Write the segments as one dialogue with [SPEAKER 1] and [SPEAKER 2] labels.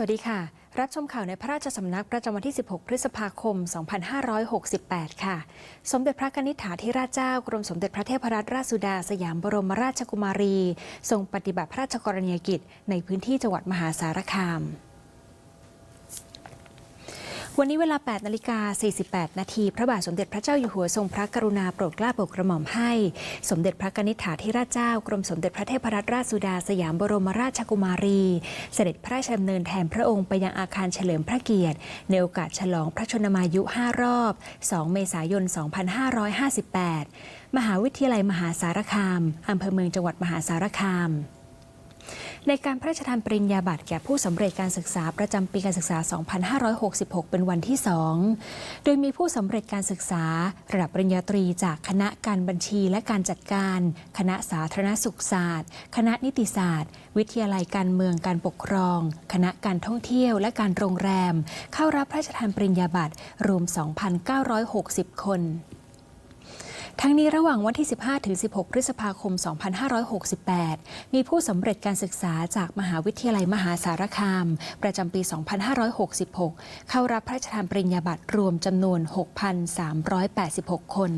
[SPEAKER 1] สวัสดีค่ะ รับชมข่าวในพระราชสำนักประจำวันที่ 16 พฤษภาคม 2568 ค่ะ สมเด็จพระกนิษฐาธิราชเจ้ากรมสมเด็จพระเทพรัตนราชสุดาสยามบรมราชกุมารี ทรงปฏิบัติพระราชกรณียกิจในพื้นที่จังหวัดมหาสารคาม วันนี้เวลา 8 นาฬิกา 48 นาที พระบาทสมเด็จพระเจ้าอยู่หัวทรงพระกรุณาโปรดเกล้าโปรดกระหม่อมให้ สมเด็จพระกนิษฐาธิราชเจ้ากรมสมเด็จพระเทพรัตนราชสุดาสยามบรมราชกุมารี เสด็จพระราชดำเนินแทนพระองค์ไปยังอาคารเฉลิมพระเกียรติ ในโอกาสฉลองพระชนมายุ 5 รอบ 2 เมษายน 2558 มหาวิทยาลัยมหาสารคามอำเภอเมืองจังหวัดมหาสารคาม ในการพระราชทานปริญญาบัตรแก่ผู้สำเร็จการศึกษาประจำปีการศึกษา 2566 เป็นวันที่ 2 โดยมีผู้สำเร็จการศึกษา ระดับปริญญาตรีจากคณะการบัญชีและการจัดการ คณะสาธารณสุขศาสตร์ คณะนิติศาสตร์ วิทยาลัยการเมืองการปกครอง คณะการท่องเที่ยวและการโรงแรม เข้ารับพระราชทานปริญญาบัตรรวม 2,960 คน ทั้งนี้ระหว่างวันที่ 15 ถึง 16 พฤษภาคม 2568 มีผู้สำเร็จการศึกษาจากมหาวิทยาลัยมหาสารคาม ประจำปี 2566 เข้ารับพระราชทานปริญญาบัตรรวมจำนวน 6,386 คน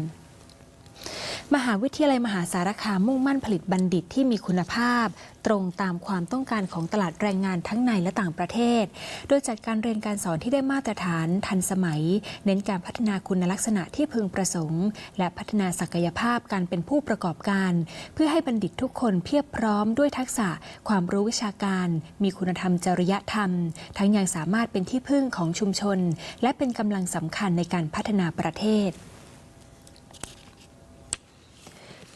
[SPEAKER 1] มหาวิทยาลัยมหาสารคามมุ่งมั่นผลิตบัณฑิตที่มีคุณภาพ ตรงตามความต้องการของตลาดแรงงานทั้งในและต่างประเทศ โดยจัดการเรียนการสอนที่ได้มาตรฐานทันสมัย เน้นการพัฒนาคุณลักษณะที่พึงประสงค์ และพัฒนาศักยภาพการเป็นผู้ประกอบการ เพื่อให้บัณฑิตทุกคนเพียบพร้อมด้วยทักษะ ความรู้วิชาการ มีคุณธรรมจริยธรรม ทั้งยังสามารถเป็นที่พึ่งของชุมชน และเป็นกำลังสำคัญในการพัฒนาประเทศ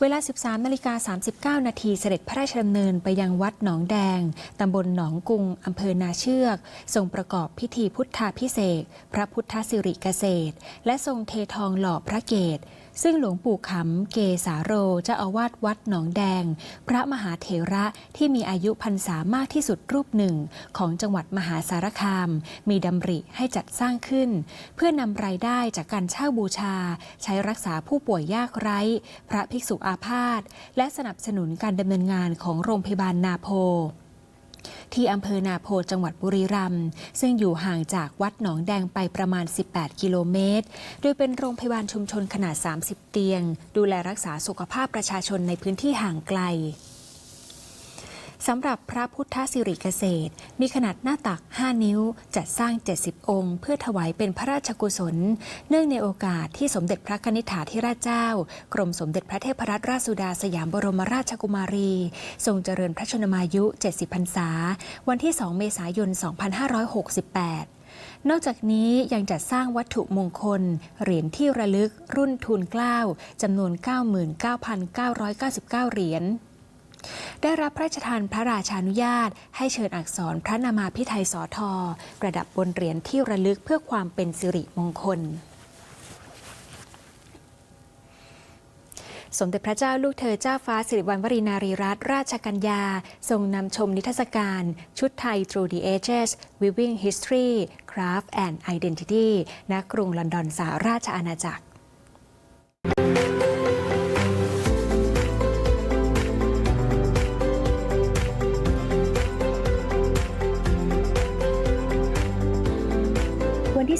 [SPEAKER 1] เวลา 13นาฬิกา39 นาทีเสด็จพระราชดำเนินไปยังวัดหนองแดง ตำบลหนองกุง อำเภอนาเชือก ทรงประกอบพิธีพุทธาพิเศษ พระพุทธสิริเกษตร และทรงเททองหล่อพระเกศ ซึ่งหลวงปู่ขำเกสาโรเจ้าอาวาสวัดหนองแดง พระมหาเถระที่มีอายุพรรษามากที่สุดรูปหนึ่ง ของจังหวัดมหาสารคาม มีดำริให้จัดสร้างขึ้น เพื่อนำรายได้จากการเช่าบูชา ใช้รักษาผู้ป่วยยากไร้ พระภิกษุอาพาธและสนับสนุนการดำเนินงานของโรงพยาบาลนาโพ ที่อำเภอนาโพจังหวัดบุรีรัมย์ซึ่งอยู่ห่างจากวัดหนองแดงไปประมาณ 18 กิโลเมตร โดยเป็นโรงพยาบาลชุมชนขนาด 30 เตียง ดูแลรักษาสุขภาพประชาชนในพื้นที่ห่างไกล สำหรับพระพุทธสิริเกษตร มีขนาดหน้าตัก 5 นิ้ว จัดสร้าง 70 องค์ เพื่อถวายเป็นพระราชกุศล เนื่องในโอกาสที่สมเด็จพระนิษฐาธิราชเจ้า กรมสมเด็จพระเทพรัตนราชสุดาสยามบรมราชกุมารี ทรงเจริญพระชนมายุ 70 พรรษา วันที่ 2 เมษายน 2568นอกจากนี้ยังจัดสร้างวัตถุมงคล เหรียญที่ระลึกรุ่นทูลเกล้าจำนวน 99,999 เหรียญ ได้รับพระราชทานพระราชานุญาต ให้เชิญอักษรพระนามาพิไทยสอทอประดับบนเหรียญที่ระลึกเพื่อความเป็นสิริมงคลสมเด็จพระเจ้าลูกเธอเจ้าฟ้าสิริวัณวรีนารีรัตนราชกัญญา ทรงนำชมนิทรรศการ ชุดไทย Through the Ages Weaving History Craft and Identity ณกรุงลอนดอนสหราชอาณาจักร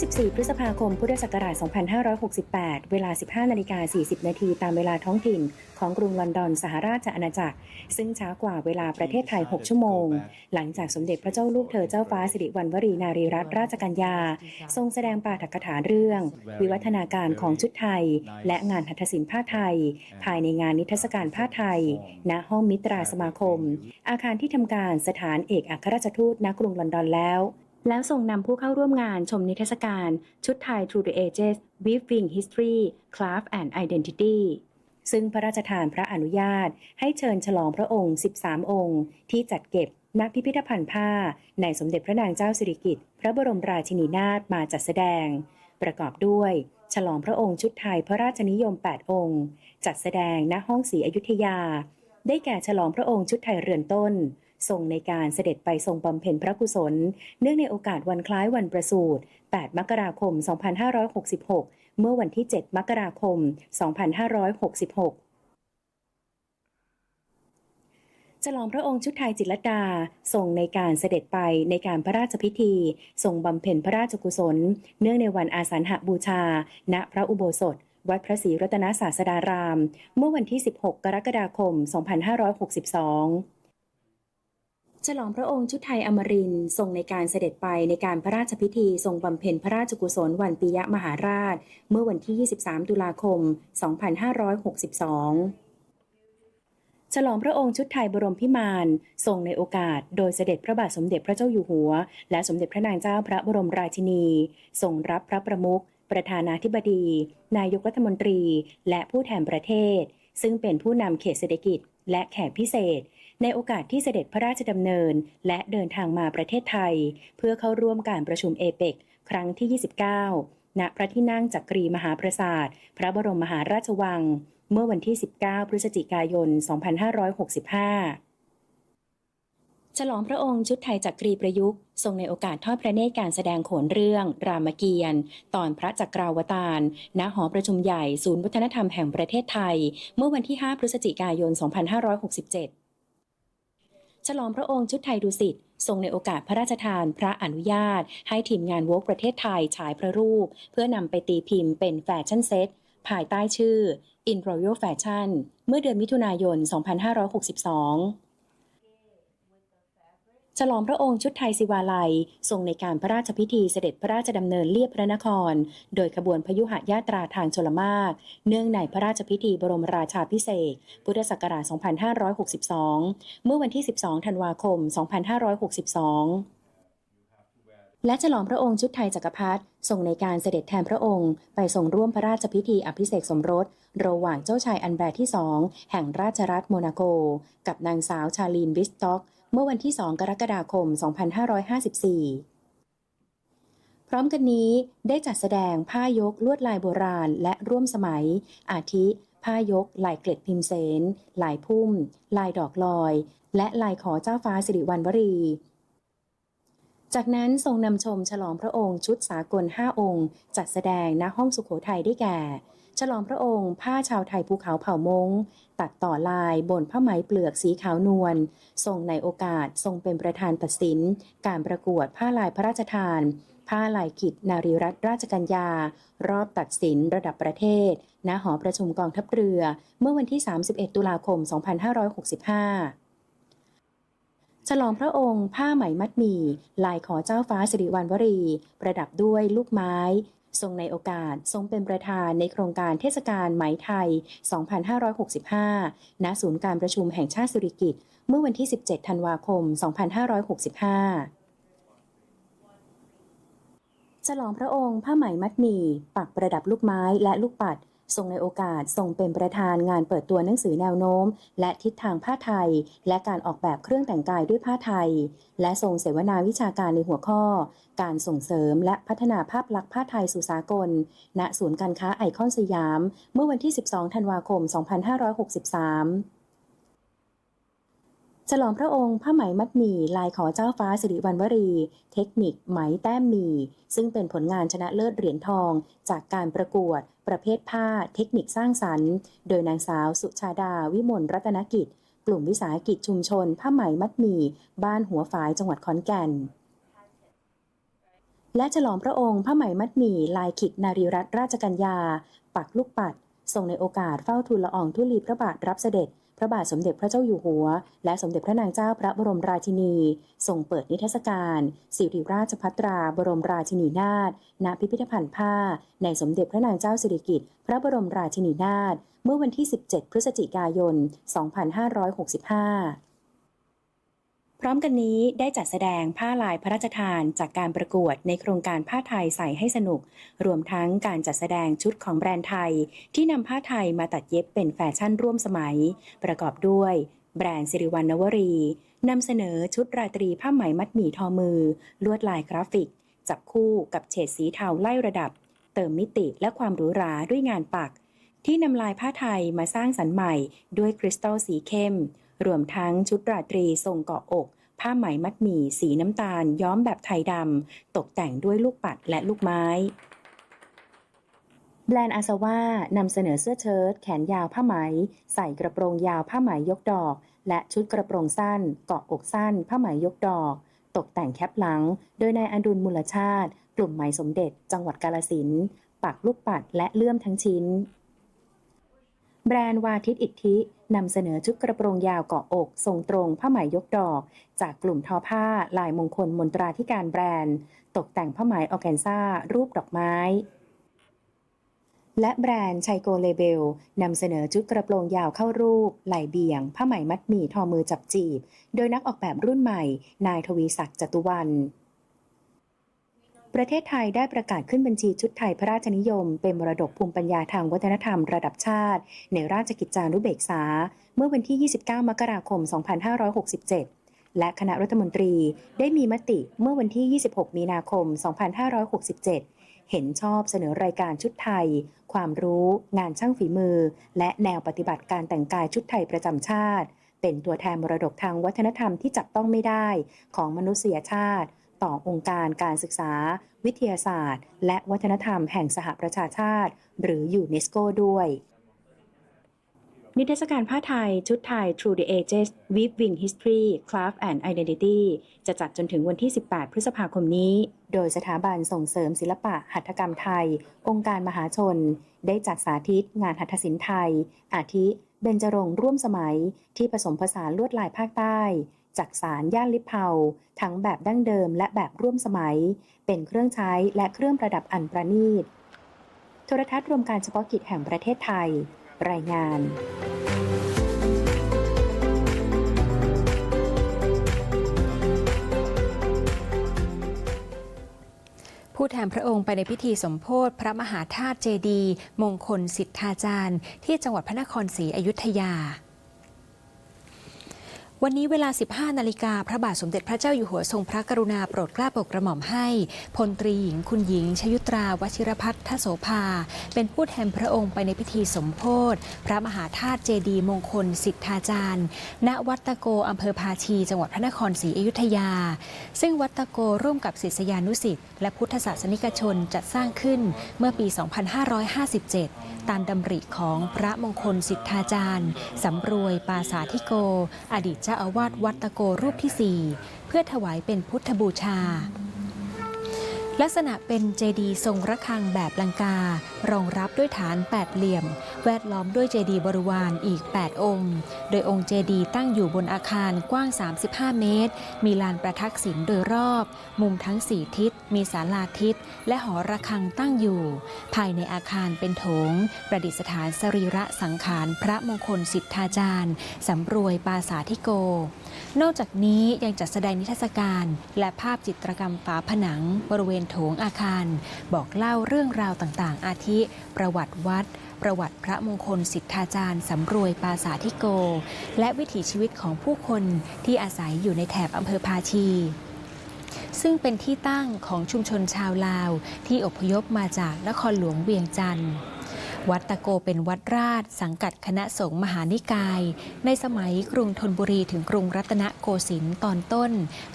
[SPEAKER 2] วันที่14พฤษภาคม พุทธศักราช 2568 เวลา 15 นาฬิกา 40 นาที ตามเวลาท้องถิ่น ของกรุงลอนดอน สหราชอาณาจักร ซึ่งช้ากว่าเวลาประเทศไทย 6 ชั่วโมง หลังจากสมเด็จพระเจ้าลูกเธอเจ้าฟ้าสิริวัณวรีนารีรัตนราชกัญญา ทรงแสดงปาฐกถาเรื่อง วิวัฒนาการของชุดไทย และงานหัตถศิลป์ผ้าไทย ภายในงานนิทรรศการผ้าไทย ณ ห้องมิตราสมาคม อาคารที่ทำการสถานเอกอัครราชทูตณกรุงลอนดอนแล้ว แล้วส่งนำผู้เข้าร่วมงานชมนิทรรศการชุดไทย Through the Ages Weaving History Craft and Identity ซึ่งพระราชทานพระอนุญาต ให้เชิญฉลองพระองค์ 13 องค์ ที่จัดเก็บณพิพิธภัณฑ์ผ้า ในสมเด็จพระนางเจ้าสิริกิติ์พระบรมราชินีนาถมาจัดแสดง ประกอบด้วย ฉลองพระองค์ชุดไทยพระราชนิยม 8 องค์ จัดแสดงณห้องศรีอยุธยา ได้แก่ฉลองพระองค์ชุดไทยเรือนต้น ทรงในการเสด็จไปทรงบำเพ็ญพระกุศล เนื่องในโอกาสวันคล้ายวันประสูติ 8 มกราคม 2566 เมื่อวันที่ 7 มกราคม 2566ฉลองพระองค์ชุดไทยจิตรดาทรงในการเสด็จไปในการพระราชพิธี ทรงบำเพ็ญพระราชกุศล เนื่องในวันอาสาฬหบูชา ณพระอุโบสถ วัดพระศรีรัตนศาสดาราม เมื่อวันที่ 16 กรกฎาคม 2562 ฉลองพระองค์ชุดไทยอมรินทรงในการเสด็จไปในการพระราชพิธีทรงบำเพ็ญพระราชกุศลวันปิยมหาราช เมื่อวันที่ 23 ตุลาคม 2562ฉลองพระองค์ชุดไทยบรมพิมานทรงในโอกาส โดยเสด็จพระบาทสมเด็จพระเจ้าอยู่หัว และสมเด็จพระนางเจ้าพระบรมราชินีทรงรับพระประมุขประธานาธิบดี นายกรัฐมนตรี และผู้แทนประเทศ ซึ่งเป็นผู้นำเขตเศรษฐกิจ และแขกพิเศษ ในโอกาสที่เสด็จพระราชดำเนิน และเดินทางมาประเทศไทย เพื่อเข้าร่วมการประชุมเอเปกครั้งที่ 29 ณ พระที่นั่งจักรีมหาปราสาท พระบรมมหาราชวัง เมื่อวันที่ 19 พฤศจิกายน 2565ฉลองพระองค์ชุดไทยจักรีประยุกต์ทรงในโอกาสทอดพระเนตรการแสดงโขนเรื่อง รามเกียรติ์ตอนพระจักราวตารณหอประชุมใหญ่ศูนย์วัฒนธรรมแห่งประเทศไทย เมื่อวันที่ 5 พฤศจิกายน 2567 ฉลองพระองค์ชุดไทยดุสิตทรงในโอกาสพระราชทานพระอนุญาต ให้ทีมงานวอล์กประเทศไทยฉายพระรูป เพื่อนำไปตีพิมพ์เป็นแฟชั่นเซ็ตภายใต้ชื่อ In Royal Fashion เมื่อเดือนมิถุนายน 2562 ฉลองพระองค์ชุดไทยศิวาลัย ทรงในการพระราชพิธีเสด็จพระราชดำเนินเลียบพระนคร โดยขบวนพยุหญาตราทางชลมารเนื่องในพระราชพิธีบรมราชาพิเศษ พุทธศักราช 2562 เมื่อวันที่ 12 ธันวาคม 2562และฉลองพระองค์ชุดไทยจักรพรรดิทรงในการเสด็จแทนพระองค์ ไปทรงร่วมพระราชพิธีอภิเษกสมรส ระหว่างเจ้าชายอันแบร์ที่สองแห่งราชรัฐโมนาโก กับนางสาวชาลีนบิสต็อก เมื่อวันที่ 2 กรกฎาคม 2554 พร้อมกันนี้ได้จัดแสดงผ้ายกลวดลายโบราณและร่วมสมัย อาทิ ผ้ายก ลายเกล็ดพิมเสน ลายพุ่ม ลายดอกลอย และลายขอเจ้าฟ้าสิริวัณวรี จากนั้นทรงนำชมฉลองพระองค์ชุดสากล 5 องค์ จัดแสดงณห้องสุขโขทัยได้แก่ ฉลองพระองค์ ผ้าชาวไทยภูเขาเผ่ามง ตัดต่อลายบนผ้าไหมเปลือกสีขาวนวลทรงในโอกาสทรงเป็นประธานตัดสิน การประกวดผ้าลายพระราชทาน ผ้าลายขิดนารีรัตนราชกัญญา รอบตัดสินระดับประเทศ ณหอประชุมกองทัพเรือ เมื่อวันที่ 31 ตุลาคม 2565ฉลองพระองค์ผ้าไหมมัดหมี่ ลายขอเจ้าฟ้าสิริวัณวรี ประดับด้วยลูกไม้ ทรงในโอกาสทรงเป็นประธานในโครงการเทศกาลไหมไทย 2565 ณ ศูนย์การประชุมแห่งชาติสุริกิตเมื่อวันที่ 17 ธันวาคม 2565ฉลองพระองค์ผ้าไหมมัดหมี่ ปักประดับลูกไม้และลูกปัด ทรงในโอกาสทรงเป็นประธานงานเปิดตัวหนังสือแนวโน้ม และทิศทางผ้าไทย และการออกแบบเครื่องแต่งกายด้วยผ้าไทย และทรงเสวนาวิชาการในหัวข้อ การส่งเสริมและพัฒนาภาพลักษณ์ผ้าไทยสู่สากล ณศูนย์การค้าไอคอนสยาม เมื่อวันที่ 12 ธันวาคม 2563 ฉลองพระองค์ผ้าไหมมัดหมี่ลายขอเจ้าฟ้าสิริวัณวรี เทคนิคไหมแต้มหมี่ซึ่งเป็นผลงานชนะเลิศเหรียญทอง จากการประกวด ประเภทผ้า เทคนิคสร้างสรรค์ โดยนางสาวสุชาดาวิมลรัตนกิจ กลุ่มวิสาหกิจชุมชน ผ้าไหมมัดหมี่บ้านหัวฝายจังหวัดขอนแก่นและฉลองพระองค์ผ้าไหมมัดหมี่ลายขิดนารีรัตนราชกัญญา ปักลูกปัด ทรงในโอกาสเฝ้าทูลละอองธุลีพระบาทรับเสด็จ พระบาทสมเด็จพระเจ้าอยู่หัว และสมเด็จพระนางเจ้าพระบรมราชินี ทรงเปิดนิทรรศการสิริราชพัตรา บรมราชินีนาถณพิพิธภัณฑ์ผ้า ในสมเด็จพระนางเจ้าสิริกิติ์พระบรมราชินีนาถเมื่อวันที่ 17 พฤศจิกายน 2565 ร้อมกันนี้ได้จัดแสดงผ้าลายพระราชทานจากการประกวดในโครงการผ้าไทยใส่ให้สนุก รวมทั้งการจัดแสดงชุดของแบรนด์ไทย ที่นำผ้าไทยมาตัดเย็บเป็นแฟชั่นร่วมสมัย ประกอบด้วยแบรนด์สิริวัณณวรีนำเสนอชุดราตรีผ้าไหมมัดหมี่ทอมือ ลวดลายกราฟิก จับคู่กับเฉดสีเทาไล่ระดับ เติมมิติและความหรูหราด้วยงานปัก ที่นำลายผ้าไทยมาสร้างสรรค์ใหม่ ด้วยคริสตัลสีเข้ม รวมทั้งชุดราตรีทรงเกาะอก ผ้าไหมมัดหมี่สีน้ำตาล ย้อมแบบไทยดำ ตกแต่งด้วยลูกปัดและลูกไม้แบรนด์อาซาว่านำเสนอเสื้อเชิ้ตแขนยาวผ้าไหม ใส่กระโปรงยาวผ้าไหมยกดอก และชุดกระโปรงสั้น เกาะอกสั้น ผ้าไหมยกดอก ตกแต่งแคปหลัง โดยนายอดุลมูลชาติ กลุ่มไหมสมเด็จ จังหวัดกาลสินปักลูกปัดและเลื่อมทั้งชิ้น แบรนด์วาทิตอิทธินำเสนอชุดกระโปรงยาวเกาะอก ทรงตรงผ้าไหมยกดอก จากกลุ่มทอผ้าลายมงคลมนตราธิการแบรนด์ ตกแต่งผ้าไหมออร์แกนซารูปดอกไม้ และแบรนด์ไชโกเลเบลนำเสนอชุดกระโปรงยาวเข้ารูปไหลเบี่ยง ผ้าไหมมัดหมี่ทอมือจับจีบ โดยนักออกแบบรุ่นใหม่ นายทวีศักดิ์จตุวัน ประเทศไทยได้ประกาศขึ้นบัญชีชุดไทยพระราชนิยม เป็นมรดกภูมิปัญญาทางวัฒนธรรมระดับชาติ ในราชกิจจานุเบกษา เมื่อวันที่ 29 มกราคม 2567 และคณะรัฐมนตรีได้มีมติเมื่อวันที่ 26 มีนาคม 2567เห็นชอบเสนอรายการชุดไทย ความรู้ งานช่างฝีมือ และแนวปฏิบัติการแต่งกายชุดไทยประจำชาติ เป็นตัวแทนมรดกทางวัฒนธรรมที่จับต้องไม่ได้ของมนุษยชาติ ต่อองค์การการศึกษา วิทยาศาสตร์ และวัฒนธรรมแห่งสหประชาชาติ หรือยูเนสโกด้วยนิทรรศการผ้าไทย ชุดไทย Through the Ages Weaving History Craft and Identity จะจัดจนถึงวันที่ 18 พฤษภาคมนี้ โดยสถาบันส่งเสริมศิลปะหัตถกรรมไทย องค์การมหาชน ได้จัดสาธิตงานหัตถศิลป์ไทย อาทิ เบญจรงร่วมสมัยที่ผสมผสานลวดลายภาคใต้ จากสารย่านลิเผาทั้งแบบดั้งเดิมและแบบร่วมสมัย เป็นเครื่องใช้และเครื่องประดับอันประณีต โทรทัศน์รวมการเฉพาะกิจแห่งประเทศไทย รายงาน
[SPEAKER 1] ผู้แทนพระองค์ไปในพิธีสมโพธิพระมหาธาตุเจดี มงคลสิทธาจารย์ ที่จังหวัดพระนครศรีอยุธยา วันนี้เวลา 15 นาฬิกาพระบาทสมเด็จพระเจ้าอยู่หัวทรงพระกรุณาโปรดเกล้าโปรดกระหม่อมให้ พลตรีหญิงคุณหญิง ชยุตราวชิรพัฒน์ทโสภา เป็นผู้แทนพระองค์ไปในพิธีสมโพธิพระมหาธาตุเจดีมงคลสิทธาจารย์ ณวัดตะโกอำเภอภาชี จังหวัดพระนครศรีอยุธยา ซึ่งวัดตะโกร่วมกับศิษยานุสิษย์และพุทธศาสนิกชนจัดสร้างขึ้นเมื่อปี 2557 ตามดำริของพระมงคลสิทธาจารย์สำรวยปาสาธิโก อดีตเจ้าอาวาสวัดตะโกรูปที่ 4 เพื่อถวายเป็นพุทธบูชา ลักษณะเป็นเจดีย์ทรงระฆังแบบลังการองรับด้วยฐานแปดเหลี่ยม แวดล้อมด้วยเจดีย์บริวารอีก 8 องค์ โดยองค์เจดีย์ตั้งอยู่บนอาคารกว้าง 35 เมตร มีลานประทักษิณโดยรอบ มุมทั้ง 4 ทิศ มีศาลาทิศ และหอระฆังตั้งอยู่ ภายในอาคารเป็นโถง ประดิษฐานสรีระสังขารพระมงคลสิทธาจารย์สำรวยปาสาธิโก นอกจากนี้ยังจัดแสดงนิทรรศการ และภาพจิตรกรรมฝาผนังบริเวณโถงอาคาร บอกเล่าเรื่องราวต่างๆ อาทิ ประวัติวัด ประวัติพระมงคลสิทธาจารย์สำรวยปาสาธิโก และวิถีชีวิตของผู้คนที่อาศัยอยู่ในแถบอำเภอภาชีซึ่งเป็นที่ตั้งของชุมชนชาวลาว ที่อพยพมาจากนครหลวงเวียงจันทร์ วัดตะโกเป็นวัดราช สังกัดคณะสงฆ์มหานิกาย ในสมัยกรุงธนบุรีถึงกรุงรัตนโกสินทร์ตอนต้น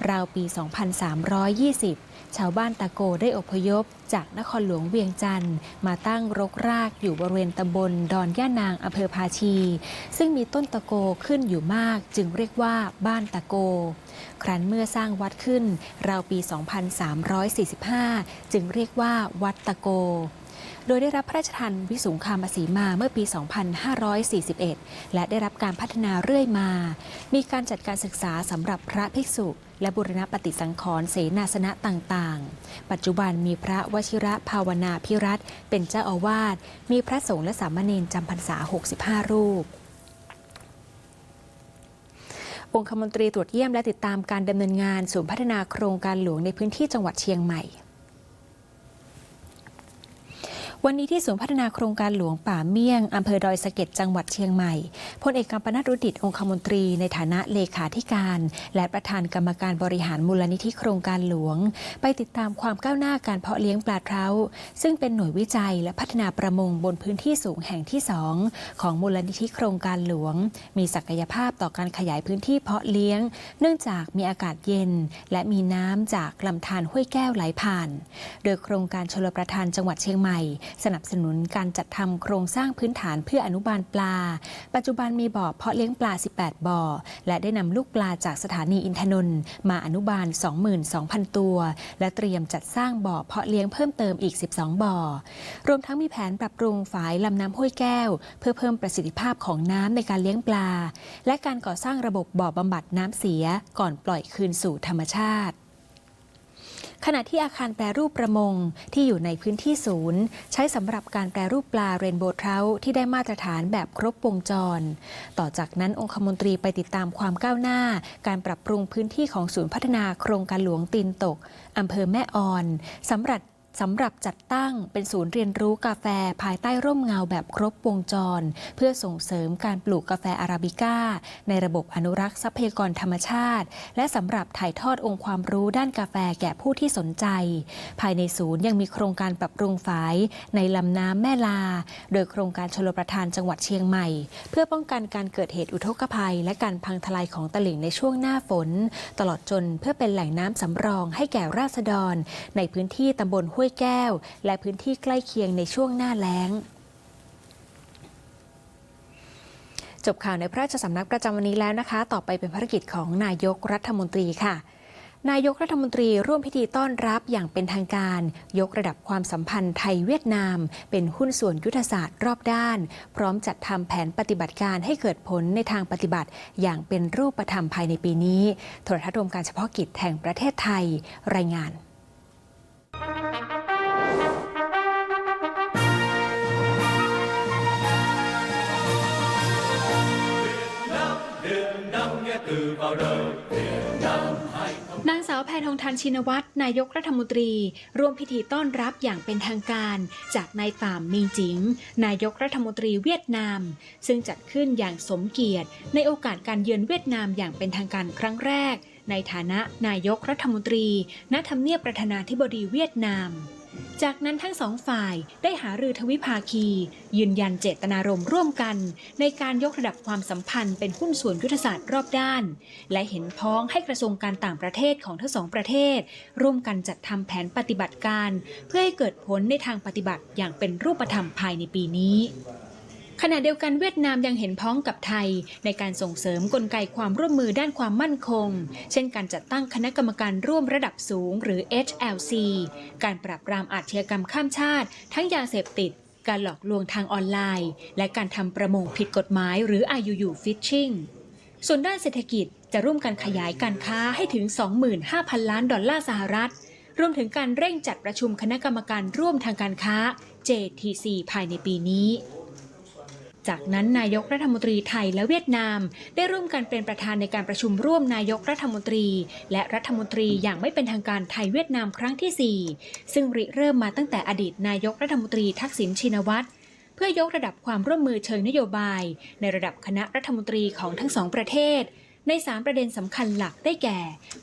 [SPEAKER 1] ราวปี 2320 ชาวบ้านตะโกได้อพยพ จากนครหลวงเวียงจันทร์มาตั้งรกรากอยู่บริเวณตำบลดอนย่านางอำเภอภาชี ซึ่งมีต้นตะโกขึ้นอยู่มากจึงเรียกว่าบ้านตะโก ครั้นเมื่อสร้างวัดขึ้นราวปี 2345 จึงเรียกว่าวัดตะโก โดยได้รับพระราชทานวิสุงคามสีมาเมื่อปี 2541 และได้รับการพัฒนาเรื่อยมา มีการจัดการศึกษาสำหรับพระภิกษุ และบุรณปฏิสังขรณ์เสนาสนะต่างๆ ปัจจุบันมีพระวชิระภาวนาพิรัตเป็นเจ้าอาวาส มีพระสงฆ์และสามเณรจำพรรษา 65 รูปองคมนตรีตรวจเยี่ยมและติดตามการดำเนินงานศูนย์พัฒนาโครงการหลวงในพื้นที่จังหวัดเชียงใหม่ วันนี้ที่ศูนย์พัฒนาโครงการหลวงป่าเมี่ยงอำเภอดอยสะเก็ดจังหวัดเชียงใหม่พลเอกกัมปนาตรุดิตองคมนตรีในฐานะเลขาธิการ และประธานกรรมการบริหารมูลนิธิโครงการหลวง ไปติดตามความก้าวหน้าการเพาะเลี้ยงปลาเท้า ซึ่งเป็นหน่วยวิจัยและพัฒนาประมงบนพื้นที่สูงแห่งที่สองของมูลนิธิโครงการหลวง มีศักยภาพต่อการขยายพื้นที่เพาะเลี้ยง เนื่องจากมีอากาศเย็น และมีน้ำจากลำธารห้วยแก้วไหลผ่าน โดยโครงการชลประทานจังหวัดเชียงใหม่สนับสนุนการจัดทำโครงสร้างพื้นฐานเพื่ออนุบาลปลา ปัจจุบันมีบ่อเพาะเลี้ยงปลา 18 บ่อ และได้นำลูกปลาจากสถานีอินทนนท์มาอนุบาล 22,000 ตัว และเตรียมจัดสร้างบ่อเพาะเลี้ยงเพิ่มเติมอีก 12 บ่อ รวมทั้งมีแผนปรับปรุงฝายลำน้ำห้วยแก้ว เพื่อเพิ่มประสิทธิภาพของน้ำในการเลี้ยงปลา และการก่อสร้างระบบบ่อบำบัดน้ำเสียก่อนปล่อยคืนสู่ธรรมชาติ ขณะที่อาคารแปรรูปประมงที่อยู่ในพื้นที่ศูนย์ ใช้สำหรับการแปรรูปปลาเรนโบว์เทราที่ได้มาตรฐานแบบครบวงจร ต่อจากนั้นองคมนตรีไปติดตามความก้าวหน้า การปรับปรุงพื้นที่ของศูนย์พัฒนาโครงการหลวงตีนตกอำเภอแม่ออนสำหรับ สำหรับจัดตั้งเป็นศูนย์เรียนรู้กาแฟภายใต้ร่มเงาแบบครบวงจร เพื่อส่งเสริมการปลูกกาแฟอาราบิก้า ในระบบอนุรักษ์ทรัพยากรธรรมชาติ และสำหรับถ่ายทอดองค์ความรู้ด้านกาแฟแก่ผู้ที่สนใจ ภายในศูนย์ยังมีโครงการปรับปรุงฝายในลำน้ำแม่ลา โดยโครงการชลประทานจังหวัดเชียงใหม่ เพื่อป้องกันการเกิดเหตุอุทกภัย และการพังทลายของตลิ่งในช่วงหน้าฝน ตลอดจนเพื่อเป็นแหล่งน้ำสำรองให้แก่ราษฎร ในพื้นที่ตำบลห้วยแก้ว และพื้นที่ใกล้เคียงในช่วงหน้าแล้งจบข่าวในพระราชสำนักประจำวันนี้แล้วนะคะ ต่อไปเป็นภารกิจของนายกรัฐมนตรีค่ะ นายกรัฐมนตรีร่วมพิธีต้อนรับอย่างเป็นทางการ ยกระดับความสัมพันธ์ไทยเวียดนาม เป็นหุ้นส่วนยุทธศาสตร์รอบด้าน พร้อมจัดทำแผนปฏิบัติการให้เกิดผลในทางปฏิบัติ อย่างเป็นรูปธรรมภายในปีนี้โทรทัศน์รวมการเฉพาะกิจแห่งประเทศไทย รายงาน นางสาวแพทองทานชินวัตรนายกรัฐมนตรี ร่วมพิธีต้อนรับอย่างเป็นทางการ จากนายฝ่ามมิงจิง นายกรัฐมนตรีเวียดนาม ซึ่งจัดขึ้นอย่างสมเกียรติ ในโอกาสการเยือนเวียดนามอย่างเป็นทางการครั้งแรก ในฐานะนายกรัฐมนตรี ณ ทำเนียบประธานาธิบดีเวียดนาม จากนั้นทั้งสองฝ่ายได้หารือทวิภาคี ยืนยันเจตนารมณ์ร่วมกัน ในการยกระดับความสัมพันธ์เป็นหุ้นส่วนยุทธศาสตร์รอบด้าน และเห็นพ้องให้กระทรวงการต่างประเทศของทั้งสองประเทศ ร่วมกันจัดทำแผนปฏิบัติการ เพื่อให้เกิดผลในทางปฏิบัติอย่างเป็นรูปธรรมภายในปีนี้ ขณะเดียวกันเวียดนามยังเห็นพ้องกับไทย ในการส่งเสริมกลไกความร่วมมือด้านความมั่นคง เช่นการจัดตั้งคณะกรรมการร่วมระดับสูง หรือ HLC การปราบปรามอาชญากรรมข้ามชาติ ทั้งยาเสพติด การหลอกลวงทางออนไลน์ และการทำประมงผิดกฎหมาย หรือ IUU Fishing ส่วนด้านเศรษฐกิจจะร่วมกันขยายการค้าให้ถึง 25,000 ล้านดอลลาร์สหรัฐ รวมถึงการเร่งจัดประชุมคณะกรรมการร่วมทางการค้า JTC ภายในปีนี้ จากนั้นนายกรัฐมนตรีไทยและเวียดนาม ได้ร่วมกันเป็นประธานในการประชุมร่วมนายกรัฐมนตรี และรัฐมนตรีอย่างไม่เป็นทางการไทยเวียดนามครั้งที่ 4 ซึ่งริเริ่มมาตั้งแต่อดีตนายกรัฐมนตรีทักษิณชินวัตรเพื่อยกระดับความร่วมมือเชิงนโยบาย ในระดับคณะรัฐมนตรีของทั้งสองประเทศ ใน 3 ประเด็นสำคัญหลักได้แก่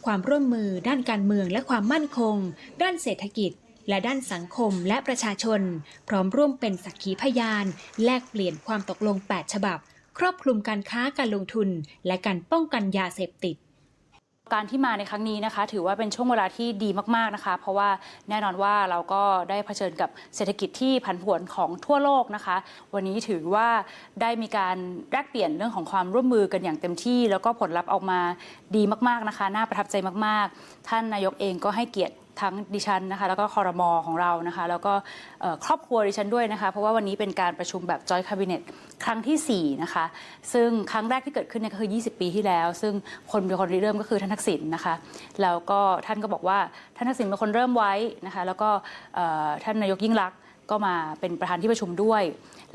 [SPEAKER 1] ความร่วมมือด้านการเมืองและความมั่นคง ด้านเศรษฐกิจ และด้านสังคมและประชาชน พร้อมร่วมเป็นสักขีพยาน แลกเปลี่ยนความตกลง 8 ฉบับ ครอบคลุมการค้าการลงทุน และการป้องกันยาเสพติด
[SPEAKER 3] การที่มาในครั้งนี้นะคะ ถือว่าเป็นช่วงเวลาที่ดีมากๆนะคะ เพราะว่าแน่นอนว่าเราก็ได้เผชิญกับเศรษฐกิจที่ผันผวนของทั่วโลกนะคะ วันนี้ถือว่าได้มีการแลกเปลี่ยนเรื่องของความร่วมมือกันอย่างเต็มที่ แล้วก็ผลลัพธ์ออกมาดีมากๆนะคะ น่าประทับใจมากๆ ท่านนายกเองก็ให้เกียรติ ทั้งดิฉันนะคะแล้วก็คอรมอของเรานะคะ แล้วก็ครอบครัวดิฉันด้วยนะคะ เพราะว่าวันนี้เป็นการประชุมแบบจอยคาบิเนตครั้งทีสี่4 นะคะ ซึ่งครั้งแรกที่เกิดขึ้นเนี่ยก็คือ 20 ปีที่แล้ว ซึ่งคนเป็นคนริเริ่มก็คือท่านทักษิณนะคะ แล้วก็ท่านก็บอกว่าท่านทักษิณเป็นคนเริ่มไว้นะคะ แล้วก็ท่านนายกยิ่งรักษณ์ก็มาเป็นประธานที่ประชุมด้วย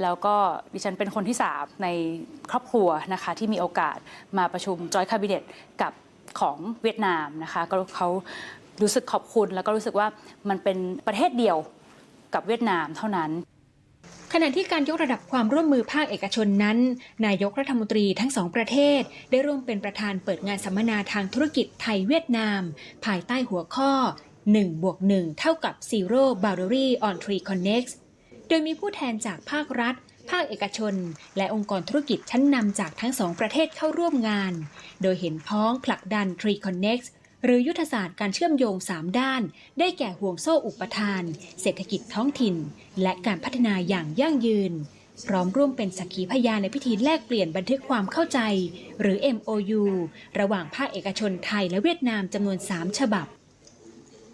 [SPEAKER 3] แล้วก็ดิฉันเป็นคนที่ 3 ในครอบครัวนะคะที่มีโอกาสมาประชุมจอยคาบิเนตกับของเวียดนามนะคะก็เขา รู้สึกขอบคุณ แล้วก็รู้สึกว่ามันเป็นประเทศเดียวกับเวียดนามเท่านั้น
[SPEAKER 1] ขณะที่การยกระดับความร่วมมือภาคเอกชนนั้น นายกรัฐมนตรีทั้งสองประเทศ ได้ร่วมเป็นประธานเปิดงานสัมมนาทางธุรกิจไทยเวียดนาม ภายใต้หัวข้อ 1 บวก 1 เท่ากับ Zero Boundary on Tree Connect โดยมีผู้แทนจากภาครัฐ ภาคเอกชน และองค์กรธุรกิจชั้นนำจากทั้งสองประเทศเข้าร่วมงาน โดยเห็นพ้องผลักดัน Tree Connect หรือยุทธศาสตร์การเชื่อมโยง 3 ด้าน ได้แก่ห่วงโซ่อุปทาน เศรษฐกิจท้องถิ่น และการพัฒนาอย่างยั่งยืน พร้อมร่วมเป็นสักขีพยานในพิธีแลกเปลี่ยนบันทึกความเข้าใจ หรือ MOU ระหว่างภาคเอกชนไทยและเวียดนามจำนวน 3 ฉบับ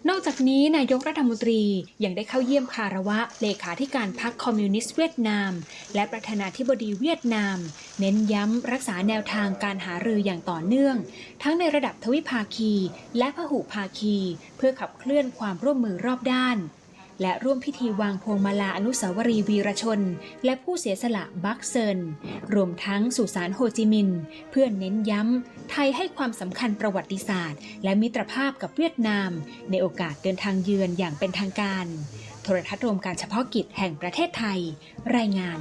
[SPEAKER 1] นอกจากนี้นายกรัฐมนตรียังได้เข้าเยี่ยมคารวะ เลขาธิการพรรคคอมมิวนิสต์เวียดนาม และประธานาธิบดีเวียดนาม เน้นย้ำรักษาแนวทางการหารืออย่างต่อเนื่อง ทั้งในระดับทวิภาคี และพหุภาคี เพื่อขับเคลื่อนความร่วมมือรอบด้าน และร่วมพิธีวางพวงมาลาอนุสาวรีย์วีรชน และผู้เสียสละบักเซิน รวมทั้งสุสานโฮจิมินห์เพื่อเน้นย้ำ ไทยให้ความสำคัญประวัติศาสตร์ และมิตรภาพกับเวียดนาม ในโอกาสเดินทางเยือนอย่างเป็นทางการ โทรทัศน์รวมการเฉพาะกิจแห่งประเทศไทย รายงาน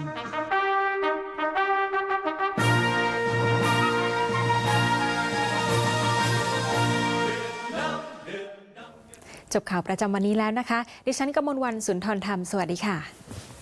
[SPEAKER 1] จบข่าวประจำวันนี้แล้วนะคะ ดิฉันกมลวันสุนทรธรรม สวัสดีค่ะ